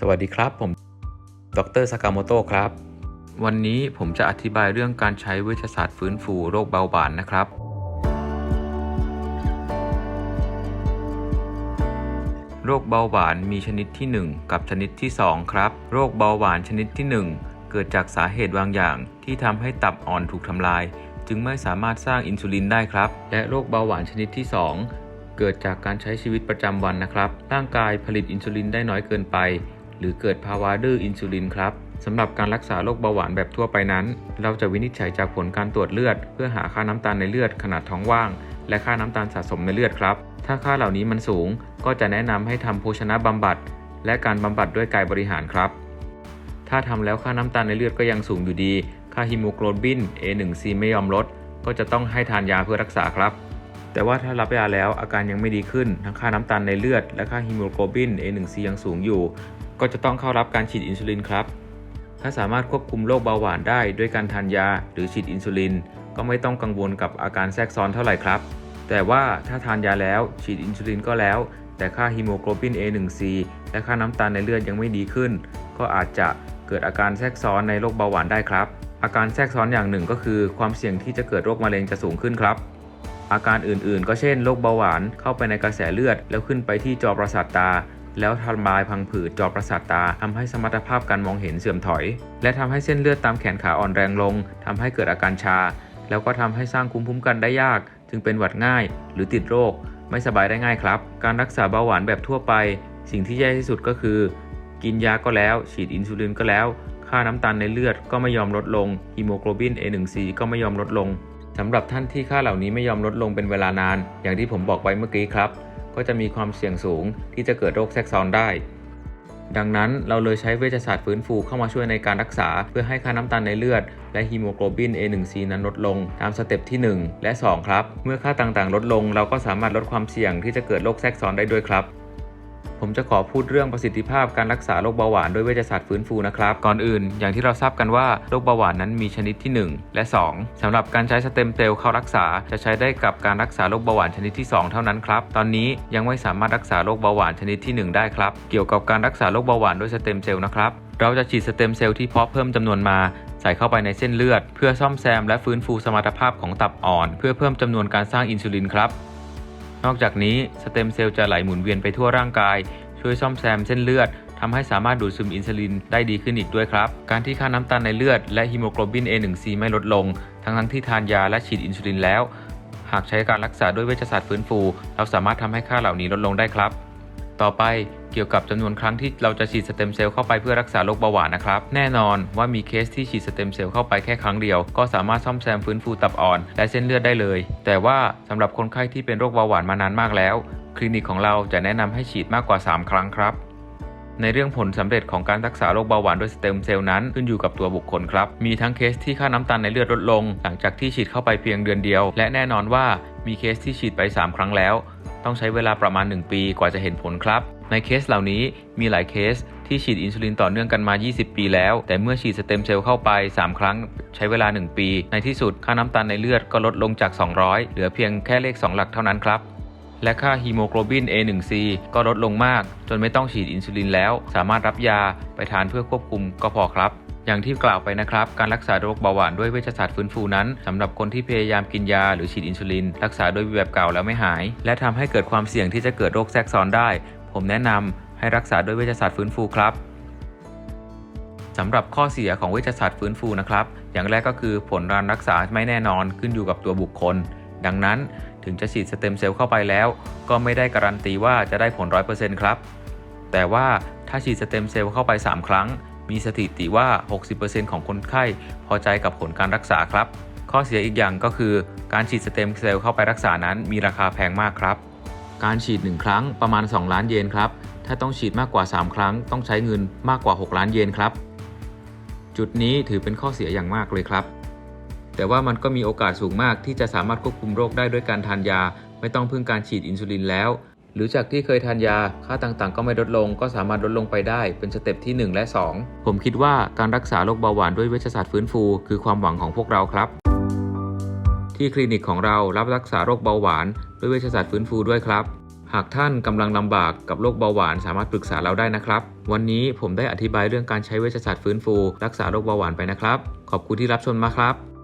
สวัสดีครับ ผม ดรสากาโมโตะครับ วันนี้ผมจะอธิบายเรื่องการใช้เวชศาสตร์ฟื้นฟูโรคเบาหวานนะครับ โรคเบาหวานมีชนิดที่ 1 กับชนิดที่ 2 ครับ โรคเบาหวานชนิดที่ 1 เกิดจากสาเหตุบางอย่างที่ทำให้ตับอ่อนถูกทำลาย จึงไม่สามารถสร้างอินซูลินได้ครับ และโรคเบาหวานชนิดที่ 2 เกิดจากการใช้ชีวิตประจำวันนะครับ ร่างกายผลิตอินซูลินได้น้อยเกินไป หรือเกิดภาวะดื้ออินซูลินครับสำหรับการรักษาโรคเบาหวานแบบทั่วไปนั้น เราจะวินิจฉัยจากผลการตรวจเลือด เพื่อหาค่าน้ำตาลในเลือดขนาดท้องว่าง และค่าน้ำตาลสะสมในเลือดครับ ถ้าค่าเหล่านี้มันสูง ก็จะแนะนำให้ทำโภชนะบำบัด และการบำบัดด้วยกายบริหารครับ ถ้าทำแล้วค่าน้ำตาลในเลือดก็ยังสูงอยู่ดี ค่าฮีโมโกลบิน A1C ไม่ยอมลด ก็จะต้องให้ทานยาเพื่อรักษาครับ แต่ว่าถ้ารับยาแล้วอาการยังไม่ดีขึ้น ทั้งค่าน้ำตาลในเลือด และค่าฮีโมโกลบิน A1C ยังสูงอยู่ ก็จะต้องเข้ารับการฉีดอินซูลินครับ ถ้าสามารถควบคุมโรคเบาหวานได้ด้วยการทานยาหรือฉีดอินซูลิน ก็ไม่ต้องกังวลกับอาการแทรกซ้อนเท่าไหร่ครับ แต่ว่าถ้าทานยาแล้วฉีดอินซูลินก็แล้ว แต่ค่าฮีโมโกลบิน A1C และค่าน้ำตาลในเลือดยังไม่ดีขึ้น ก็อาจจะเกิดอาการแทรกซ้อนในโรคเบาหวานได้ครับ อาการแทรกซ้อนอย่างหนึ่งก็คือ ความเสี่ยงที่จะเกิดโรคมะเร็งจะสูงขึ้นครับ อาการอื่นๆ ก็เช่นโรคเบาหวานเข้าไปในกระแสเลือด แล้วขึ้นไปที่จอประสาทตา แล้วทำลายพังผืดจอประสาทตาทำให้สมรรถภาพการมองเห็นเสื่อมถอย และทำให้เส้นเลือดตามแขนขาอ่อนแรงลงทำให้เกิดอาการชา แล้วก็ทำให้สร้างภูมิคุ้มกันได้ยาก จึงเป็นหวัดง่าย หรือติดโรค ไม่สบายได้ง่ายครับ การรักษาเบาหวานแบบทั่วไป สิ่งที่แย่ที่สุดก็คือ กินยาก็แล้ว ฉีดอินซูลินก็แล้ว ค่าน้ำตาลในเลือดก็ไม่ยอมลดลงฮีโมโกลบิน A1C ก็ไม่ยอมลดลงสำหรับท่านที่ค่าเหล่านี้ไม่ยอมลดลงเป็นเวลานาน อย่างที่ผมบอกไว้เมื่อกี้ครับ ก็จะมีความเสี่ยงสูงที่จะเกิดโรคแทรกซ้อนได้ ดังนั้นเราเลยใช้เวชศาสตร์ฟื้นฟูเข้ามาช่วยในการรักษา เพื่อให้ค่าน้ำตาลในเลือด และฮีโมโกลบิน A1C นั้นลดลงตามสเต็ปที่ 1 และ 2 ครับ เมื่อค่าต่างๆ ลดลง เราก็สามารถลดความเสี่ยงที่จะเกิดโรคแทรกซ้อนได้ด้วยครับ ผมจะขอพูดเรื่องประสิทธิภาพการรักษาโรคเบาหวานด้วยเวชศาสตร์ฟื้นฟูนะครับ ก่อนอื่น อย่างที่เราทราบกันว่าโรคเบาหวานนั้นมีชนิดที่ 1 และ 2สำหรับการใช้สเต็มเซลล์เข้ารักษา จะใช้ได้กับการรักษาโรคเบาหวานชนิดที่ 2 เท่านั้นครับ ตอนนี้ยังไม่สามารถรักษาโรคเบาหวานชนิดที่ 1 ได้ครับ เกี่ยวกับการรักษาโรคเบาหวานด้วยสเต็มเซลล์นะครับ เราจะฉีดสเต็มเซลล์ที่เพาะเพิ่มจำนวนมาใส่เข้าไปในเส้นเลือด เพื่อซ่อมแซมและฟื้นฟูสมรรถภาพของตับอ่อน เพื่อเพิ่มจำนวนการสร้างอินซูลินครับ นอกจากนี้สเต็มเซลล์จะไหลหมุนเวียนไปทั่วร่างกาย ช่วยซ่อมแซมเส้นเลือดทำให้สามารถดูดซึมอินซูลินได้ดีขึ้นอีกด้วยครับ การที่ค่าน้ำตาลในเลือดและฮีโมโกลบิน A1C ไม่ลดลง ทั้งทั้งที่ทานยาและฉีดอินซูลินแล้ว หากใช้การรักษาด้วยเวชศาสตร์ฟื้นฟู เราสามารถทำให้ค่าเหล่านี้ลดลงได้ครับ ต่อไปเกี่ยวกับจำนวนครั้งที่เราจะฉีดสเต็มเซลล์เข้าไปเพื่อรักษาโรคเบาหวานนะครับ แน่นอนว่ามีเคสที่ฉีดสเต็มเซลล์เข้าไปแค่ครั้งเดียว ก็สามารถซ่อมแซมฟื้นฟูตับอ่อน และเส้นเลือดได้เลย แต่ว่าสำหรับคนไข้ที่เป็นโรคเบาหวานมานานมากแล้ว คลินิกของเราจะแนะนำให้ฉีดมากกว่า 3 ครั้งครับ ในเรื่องผลสำเร็จของการรักษาโรคเบาหวานด้วยสเต็มเซลล์นั้นขึ้นอยู่กับตัวบุคคลครับ มีทั้งเคสที่ค่าน้ำตาลในเลือดลดลง หลังจากที่ฉีดเข้าไปเพียงเดือนเดียว และแน่นอนว่ามีเคสที่ฉีดไป 3 ครั้งแล้ว ต้องใช้เวลาประมาณ 1 ปีกว่าจะเห็นผลครับ ในเคสเหล่านี้มีหลายเคสที่ฉีดอินซูลินต่อเนื่องกันมา 20 ปีแล้ว แต่เมื่อฉีดสเต็มเซลล์เข้าไป 3 ครั้งใช้เวลา 1 ปี ในที่สุดค่าน้ำตาลในเลือดก็ลดลงจาก 200 เหลือเพียงแค่เลข 2 หลักเท่านั้นครับและค่าฮีโมโกลบิน A1C ก็ลดลงมาก จนไม่ต้องฉีดอินซูลินแล้ว สามารถรับยาไปทานเพื่อควบคุมก็พอครับ อย่างที่กล่าวไปนะครับ การรักษาโรคเบาหวานด้วยเวชศาสตร์ฟื้นฟูนั้นสำหรับคนที่พยายามกินยาหรือฉีดอินซูลิน รักษาโดยแบบเก่าแล้วไม่หาย และทำให้เกิดความเสี่ยงที่จะเกิดโรคแทรกซ้อนได้ ผมแนะนำให้รักษาด้วยเวชศาสตร์ฟื้นฟูครับสำหรับข้อเสียของเวชศาสตร์ฟื้นฟูนะครับ อย่างแรกก็คือผลการรักษาไม่แน่นอนขึ้นอยู่กับตัวบุคคล ดังนั้นถึงจะฉีดสเต็มเซลล์เข้าไปแล้ว ก็ไม่ได้การันตีว่าจะได้ผล 100%ครับ แต่ว่าถ้าฉีดสเต็มเซลล์เข้าไป 3 ครั้ง มีสถิติว่า 60%ของคนไข้พอใจกับผลการรักษาครับ ข้อเสียอีกอย่างก็คือ การฉีดสเต็มเซลล์เข้าไปรักษานั้นมีราคาแพงมากครับ การฉีด 1 ครั้งประมาณ 2 ล้านเยนครับ ถ้าต้องฉีดมากกว่า 3 ครั้ง ต้องใช้เงินมากกว่า 6 ล้านเยนครับ จุดนี้ถือเป็นข้อเสียอย่างมากเลยครับ แต่ว่ามันก็มีโอกาสสูงมากที่จะสามารถควบคุมโรคได้ด้วยการทานยา ไม่ต้องพึ่งการฉีดอินซูลินแล้ว หรือจากที่เคยทานยาค่าต่างๆ ก็ไม่ลดลง ก็สามารถลดลงไปได้เป็นสเต็ปที่ 1 และ 2 ผมคิดว่าการรักษาโรคเบาหวานด้วยเวชศาสตร์ฟื้นฟู คือความหวังของพวกเราครับ ที่คลินิกของเรารับรักษาโรคเบาหวาน ด้วยเวชศาสตร์ฟื้นฟูด้วยครับหากท่านกำลังลำบากกับโรคเบาหวานสามารถปรึกษาเราได้นะครับ วันนี้ผมได้อธิบายเรื่องการใช้เวชศาสตร์ฟื้นฟู รักษาโรคเบาหวานไปนะครับ ขอบคุณที่รับชมมาครับ